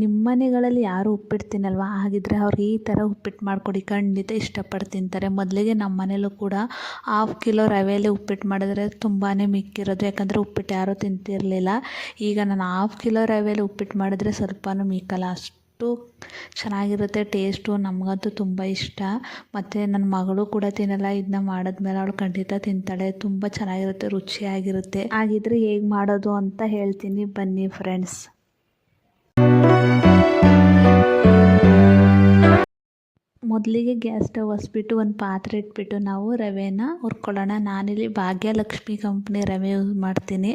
ನಿಮ್ಮ ಮನೆಗಳಲ್ಲಿ ಯಾರು ಉಪ್ಪಿಟ್ಟು ತಿನ್ನಲ್ವಾ ಹಾಗಿದ್ದರೆ ಅವ್ರಿಗೆ ಈ ಥರ ಉಪ್ಪಿಟ್ಟು ಮಾಡಿಕೊಡಿ, ಖಂಡಿತ ಇಷ್ಟಪಟ್ಟು ತಿಂತಾರೆ ಮೊದಲಿಗೆ ನಮ್ಮ ಮನೇಲೂ ಕೂಡ ಹಾಫ್ ಕಿಲೋ ರವೆಯಲ್ಲಿ ಉಪ್ಪಿಟ್ಟು ಮಾಡಿದ್ರೆ ತುಂಬಾ ಮಿಕ್ಕಿರೋದು. ಯಾಕಂದರೆ ಉಪ್ಪಿಟ್ಟು ಯಾರೂ ತಿಂತಿರಲಿಲ್ಲ. ಈಗ ನಾನು ಹಾಫ್ ಕಿಲೋ ರವೆಯಲ್ಲಿ ಉಪ್ಪಿಟ್ಟು ಮಾಡಿದ್ರೆ ಸ್ವಲ್ಪನೂ ಮಿಕ್ಕಲ್ಲ. ಅಷ್ಟು ಚೆನ್ನಾಗಿರುತ್ತೆ ಟೇಸ್ಟು ನಮಗಂತೂ ತುಂಬ ಇಷ್ಟ. ಮತ್ತು ನನ್ನ ಮಗಳು ಕೂಡ ತಿನ್ನಲ್ಲ ಇದನ್ನ ಮಾಡಿದ್ಮೇಲೆ ಅವಳು ಖಂಡಿತ ತಿಂತಾಳೆ. ತುಂಬ ಚೆನ್ನಾಗಿರುತ್ತೆ, ರುಚಿಯಾಗಿರುತ್ತೆ. ಹಾಗಿದ್ರೆ ಹೇಗೆ ಮಾಡೋದು ಅಂತ ಹೇಳ್ತೀನಿ. ಬನ್ನಿ ಫ್ರೆಂಡ್ಸ್ ಮೊದಲಿಗೆ ಗ್ಯಾಸ್ ಸ್ಟವ್ ಹಚ್ಬಿಟ್ಟು ಒಂದು ಪಾತ್ರೆ ಇಟ್ಬಿಟ್ಟು ನಾವು ರವೆನ ಹುರ್ಕೊಳ್ಳೋಣ. ನಾನಿಲ್ಲಿ ಭಾಗ್ಯಲಕ್ಷ್ಮಿ ಕಂಪ್ನಿ ರವೆ ಯೂಸ್ ಮಾಡ್ತೀನಿ.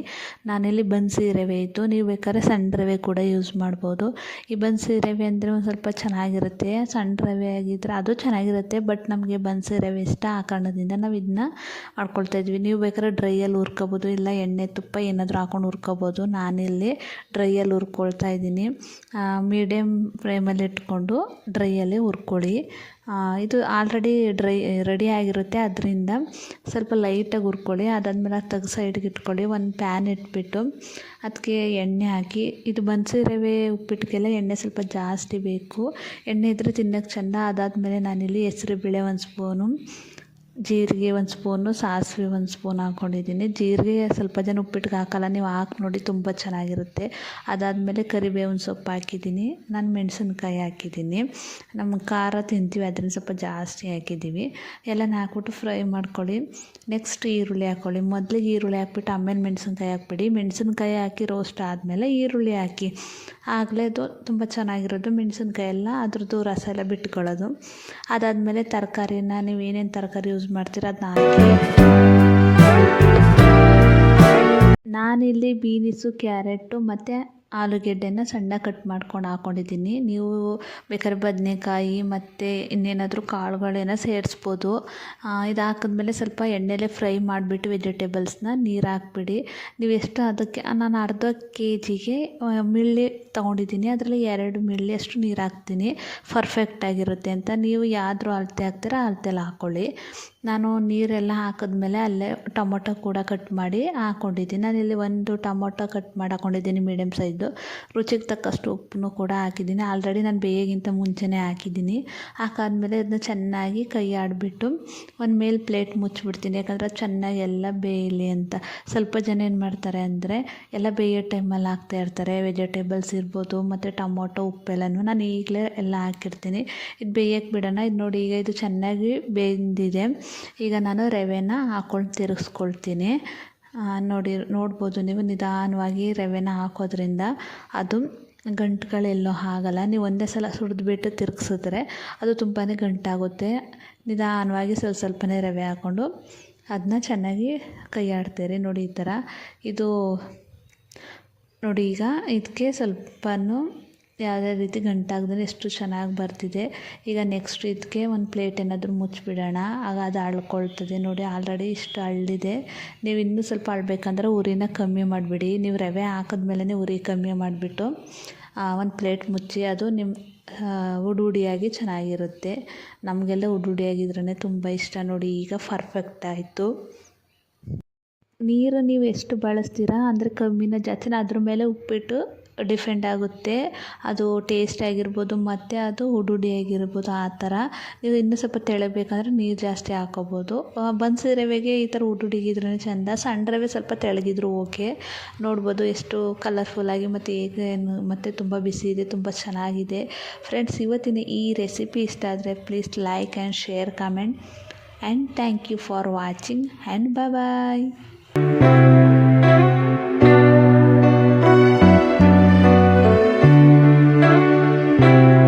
ನಾನಿಲ್ಲಿ ಬನ್ಸಿ ರವೆ ಇತ್ತು ನೀವು ಬೇಕಾದ್ರೆ ಸಣ್ಣ ರವೆ ಕೂಡ ಯೂಸ್ ಮಾಡ್ಬೋದು. ಈ ಬನ್ಸಿ ರವೆ ಅಂದರೆ ಒಂದು ಸ್ವಲ್ಪ ಚೆನ್ನಾಗಿರುತ್ತೆ. ಸಣ್ಣ ರವೆ ಆಗಿದ್ದರೆ ಅದು ಚೆನ್ನಾಗಿರುತ್ತೆ ಬಟ್ ನಮಗೆ ಬನ್ಸಿ ರವೆ ಇಷ್ಟ ಆ ಕಾರಣದಿಂದ ನಾವು ಇದನ್ನ ಮಾಡ್ಕೊಳ್ತಾ ಇದ್ವಿ. ನೀವು ಬೇಕಾದ್ರೆ ಡ್ರೈಯಲ್ಲಿ ಹುರ್ಕೋಬೋದು, ಇಲ್ಲ ಎಣ್ಣೆ ತುಪ್ಪ ಏನಾದರೂ ಹಾಕೊಂಡು ಹುರ್ಕೋಬೋದು. ನಾನಿಲ್ಲಿ ಡ್ರೈಯಲ್ಲಿ ಹುರ್ಕೊಳ್ತಾ ಇದ್ದೀನಿ. ಮೀಡಿಯಮ್ ಫ್ಲೇಮಲ್ಲಿ ಇಟ್ಕೊಂಡು ಡ್ರೈಯಲ್ಲಿ ಹುರ್ಕೊಳ್ಳಿ. ಇದು ಆಲ್ರೆಡಿ ಡ್ರೈ ರೆಡಿ ಆಗಿರುತ್ತೆ. ಅದರಿಂದ ಸ್ವಲ್ಪ ಲೈಟಾಗಿ ಹುರ್ಕೊಳ್ಳಿ. ಅದಾದಮೇಲೆ ಅದು ತೆಗ್ದು ಸೈಡ್ಗೆ ಇಟ್ಕೊಳ್ಳಿ. ಒಂದು ಪ್ಯಾನ್ ಇಟ್ಬಿಟ್ಟು ಅದಕ್ಕೆ ಎಣ್ಣೆ ಹಾಕಿ. ಇದು ಬನ್ಸಿ ರವೆ ಉಪ್ಪಿಟ್ಟಿಗೆಲ್ಲ ಎಣ್ಣೆ ಸ್ವಲ್ಪ ಜಾಸ್ತಿ ಬೇಕು. ಎಣ್ಣೆ ಇದ್ದರೆ ತಿನ್ನೋಕ್ಕೆ ಚೆಂದ. ಅದಾದಮೇಲೆ ನಾನಿಲ್ಲಿ ಹೆಸ್ರುಬೇಳೆ ಒಂದು ಸ್ಪೂನು ಜೀರಿಗೆ ಒಂದು ಸ್ಪೂನು ಸಾಸಿವೆ ಒಂದು ಸ್ಪೂನ್ ಹಾಕ್ಕೊಂಡಿದ್ದೀನಿ ಜೀರಿಗೆ ಸ್ವಲ್ಪ ಜನ ಉಪ್ಪಿಟ್ಟಿಗೆ ಹಾಕಲ್ಲ, ನೀವು ಹಾಕಿ ನೋಡಿ ತುಂಬ ಚೆನ್ನಾಗಿರುತ್ತೆ. ಅದಾದಮೇಲೆ ಕರಿಬೇವಿನ ಸೊಪ್ಪು ಹಾಕಿದ್ದೀನಿ. ನಾನು ಮೆಣಸಿನ್ಕಾಯಿ ಹಾಕಿದ್ದೀನಿ. ನಮ್ಮ ಖಾರ ತಿಂತೀವಿ, ಅದರಿಂದ ಸ್ವಲ್ಪ ಜಾಸ್ತಿ ಹಾಕಿದ್ದೀವಿ. ಎಲ್ಲ ಹಾಕ್ಬಿಟ್ಟು ಫ್ರೈ ಮಾಡ್ಕೊಳ್ಳಿ. ನೆಕ್ಸ್ಟ್ ಈರುಳ್ಳಿ ಹಾಕ್ಕೊಳ್ಳಿ ಮೊದಲಿಗೆ ಈರುಳ್ಳಿ ಹಾಕ್ಬಿಟ್ಟು, ಆಮೇಲೆ ಮೆಣಸಿನ್ಕಾಯಿ ಹಾಕ್ಬಿಡಿ. ಮೆಣಸಿನ್ಕಾಯಿ ಹಾಕಿ ರೋಸ್ಟ್ ಆದಮೇಲೆ ಈರುಳ್ಳಿ ಹಾಕಿ. ಆಗಲೇ ಅದು ತುಂಬ ಚೆನ್ನಾಗಿರೋದು. ಮೆಣಸಿನ್ಕಾಯಿ ಎಲ್ಲ ಅದ್ರದ್ದು ರಸ ಎಲ್ಲ ಬಿಟ್ಕೊಳ್ಳೋದು. ಅದಾದಮೇಲೆ ತರಕಾರಿನ, ನೀವು ಏನೇನು ತರಕಾರಿ ಯೂಸ್ ಮಾಡ್ತೀರ ಅದನ್ನ ಹಾಕಿ ನಾನಿಲ್ಲಿ ಬೀನಿಸು, ಕ್ಯಾರೆಟು ಮತ್ತು ಆಲೂಗೆಡ್ಡೆನ ಸಣ್ಣ ಕಟ್ ಮಾಡ್ಕೊಂಡು ಹಾಕ್ಕೊಂಡಿದ್ದೀನಿ ನೀವು ಬೇಕಾದ್ರೆ ಬದನೆಕಾಯಿ ಮತ್ತು ಇನ್ನೇನಾದರೂ ಕಾಳುಗಳೇನ ಸೇರಿಸ್ಬೋದು. ಇದು ಹಾಕಿದ್ಮೇಲೆ ಸ್ವಲ್ಪ ಎಣ್ಣೆಲೆ ಫ್ರೈ ಮಾಡಿಬಿಟ್ಟು ವೆಜಿಟೇಬಲ್ಸ್ನ ನೀರು ಹಾಕ್ಬಿಡಿ. ನೀವು ಎಷ್ಟು ಅದಕ್ಕೆ ನಾನು ಅರ್ಧ ಕೆ ಜಿಗೆ ಮಿಳ್ಳಿ ತೊಗೊಂಡಿದ್ದೀನಿ. ಅದರಲ್ಲಿ ಎರಡು ಮಿಳ್ಳಿ ಅಷ್ಟು ನೀರು ಹಾಕ್ತೀನಿ. ಪರ್ಫೆಕ್ಟಾಗಿರುತ್ತೆ ಅಂತ. ನೀವು ಯಾವ್ದು ಅಳತೆ ಹಾಕ್ತೀರಾ ಅಳತೆಲ್ಲ ಹಾಕ್ಕೊಳ್ಳಿ ನಾನು ನೀರೆಲ್ಲ ಹಾಕಿದ್ಮೇಲೆ ಅಲ್ಲೇ ಟೊಮೊಟೊ ಕೂಡ ಕಟ್ ಮಾಡಿ ಹಾಕ್ಕೊಂಡಿದ್ದೀನಿ ನಾನಿಲ್ಲಿ ಒಂದು ಟೊಮೊಟೊ ಕಟ್ ಮಾಡಾಕೊಂಡಿದ್ದೀನಿ ಮೀಡಿಯಮ್ ಸೈಜು ರುಚಿಗೆ ತಕ್ಕಷ್ಟು ಉಪ್ಪನ್ನು ಕೂಡ ಹಾಕಿದ್ದೀನಿ. ಆಲ್ರೆಡಿ ನಾನು ಬೇಯಗಿಂತ ಮುಂಚೆನೇ ಹಾಕಿದ್ದೀನಿ. ಹಾಕಾದ್ಮೇಲೆ ಅದನ್ನ ಚೆನ್ನಾಗಿ ಕೈ ಆಡಿಬಿಟ್ಟು ಒಂದು ಮೇಲೆ ಪ್ಲೇಟ್ ಮುಚ್ಚಿಬಿಡ್ತೀನಿ ಯಾಕಂದರೆ ಚೆನ್ನಾಗಿ ಎಲ್ಲ ಬೇಯಲಿ ಅಂತ. ಸ್ವಲ್ಪ ಜನ ಏನು ಮಾಡ್ತಾರೆ ಅಂದರೆ ಎಲ್ಲ ಬೇಯೋ ಟೈಮಲ್ಲಿ ಹಾಕ್ತಾ ಇರ್ತಾರೆ. ವೆಜಿಟೇಬಲ್ಸ್ ಇರ್ಬೋದು, ಮತ್ತು ಟೊಮೊಟೊ ಉಪ್ಪೆಲ್ಲನೂ ನಾನು ಈಗಲೇ ಎಲ್ಲ ಹಾಕಿರ್ತೀನಿ. ಇದು ಬೇಯಕ್ಕೆ ಬಿಡೋಣ. ಇದು ನೋಡಿ ಈಗ ಇದು ಚೆನ್ನಾಗಿ ಬೆಂದಿದೆ. ಈಗ ನಾನು ರವೆನ ಹಾಕೊಂಡು ತಿರುಗಿಸ್ಕೊಳ್ತೀನಿ. ನೋಡಿ, ನೋಡ್ಬೋದು ನೀವು ನಿಧಾನವಾಗಿ ರವೆನ ಹಾಕೋದ್ರಿಂದ ಅದು ಗಂಟುಗಳೆಲ್ಲೋ ಆಗಲ್ಲ ನೀವು ಒಂದೇ ಸಲ ಸುರಿದ್ಬಿಟ್ಟು ತಿರುಗಿಸಿದ್ರೆ ಅದು ತುಂಬಾ ಗಂಟಾಗುತ್ತೆ. ನಿಧಾನವಾಗಿ ಸ್ವಲ್ಪ ಸ್ವಲ್ಪನೇ ರವೆ ಹಾಕ್ಕೊಂಡು ಅದನ್ನ ಚೆನ್ನಾಗಿ ಕೈಯಾಡ್ತೀರಿ ನೋಡಿ, ಈ ಥರ. ಇದು ನೋಡಿ, ಈಗ ಇದಕ್ಕೆ ಸ್ವಲ್ಪನೂ ಯಾವುದೇ ರೀತಿ ಗಂಟಾಗ್ದೇ ಎಷ್ಟು ಚೆನ್ನಾಗಿ ಬರ್ತಿದೆ. ಈಗ ನೆಕ್ಸ್ಟ್ ಇದಕ್ಕೆ ಒಂದು ಪ್ಲೇಟ್ ಏನಾದರೂ ಮುಚ್ಚಿಬಿಡೋಣ ಆಗ ಅದು ಅಳ್ಕೊಳ್ತದೆ. ನೋಡಿ ಆಲ್ರೆಡಿ ಇಷ್ಟು ಅಳ್ಳಿದೆ ನೀವು ಇನ್ನೂ ಸ್ವಲ್ಪ ಅಳ್ಬೇಕಂದ್ರೆ ಉರಿನ ಕಮ್ಮಿ ಮಾಡಿಬಿಡಿ. ನೀವು ರವೆ ಹಾಕಿದ್ಮೇಲೆ ಉರಿ ಕಮ್ಮಿ ಮಾಡಿಬಿಟ್ಟು ಒಂದು ಪ್ಲೇಟ್ ಮುಚ್ಚಿ ಅದು ನಿಮ್ಮ ಉಡುಡಿಯಾಗಿ ಚೆನ್ನಾಗಿರುತ್ತೆ. ನಮಗೆಲ್ಲ ಉಡು ಉಡಿಯಾಗಿದ್ರೇ ತುಂಬ ಇಷ್ಟ. ನೋಡಿ, ಈಗ ಪರ್ಫೆಕ್ಟ್ ಆಯಿತು. ನೀರು ನೀವು ಎಷ್ಟು ಬಳಸ್ತೀರಾ? ಅಂದರೆ ಕಮ್ಮಿನ ಜಾಸ್ತಿನ ಅದ್ರ ಮೇಲೆ ಉಪ್ಪಿಟ್ಟು ಡಿಫೆಂಡ್ ಆಗುತ್ತೆ. ಅದು ಟೇಸ್ಟ್ ಆಗಿರ್ಬೋದು, ಮತ್ತು ಅದು ಉಡುಡಿ ಆಗಿರ್ಬೋದು, ಆ ಥರ. ನೀವು ಇನ್ನೂ ಸ್ವಲ್ಪ ತೆಳಬೇಕಂದ್ರೆ ನೀರು ಜಾಸ್ತಿ ಹಾಕೋಬೋದು. ಬನ್ಸಿ ರವೆಗೆ ಈ ಥರ ಹುಡುಡಿಗಿದ್ರೇ ಚೆಂದ. ಸಣ್ಣ ರವೆ ಸ್ವಲ್ಪ ತೆಳಗಿದ್ರು ಓಕೆ. ನೋಡ್ಬೋದು ಎಷ್ಟು ಕಲರ್ಫುಲ್ಲಾಗಿ ಮತ್ತು ಹೇಗೆ ಮತ್ತು ತುಂಬ ಬಿಸಿ ಇದೆ, ತುಂಬ ಚೆನ್ನಾಗಿದೆ. ಫ್ರೆಂಡ್ಸ್ ಇವತ್ತಿನ ಈ ರೆಸಿಪಿ ಇಷ್ಟ ಆದರೆ please like and share comment and thank you for watching and bye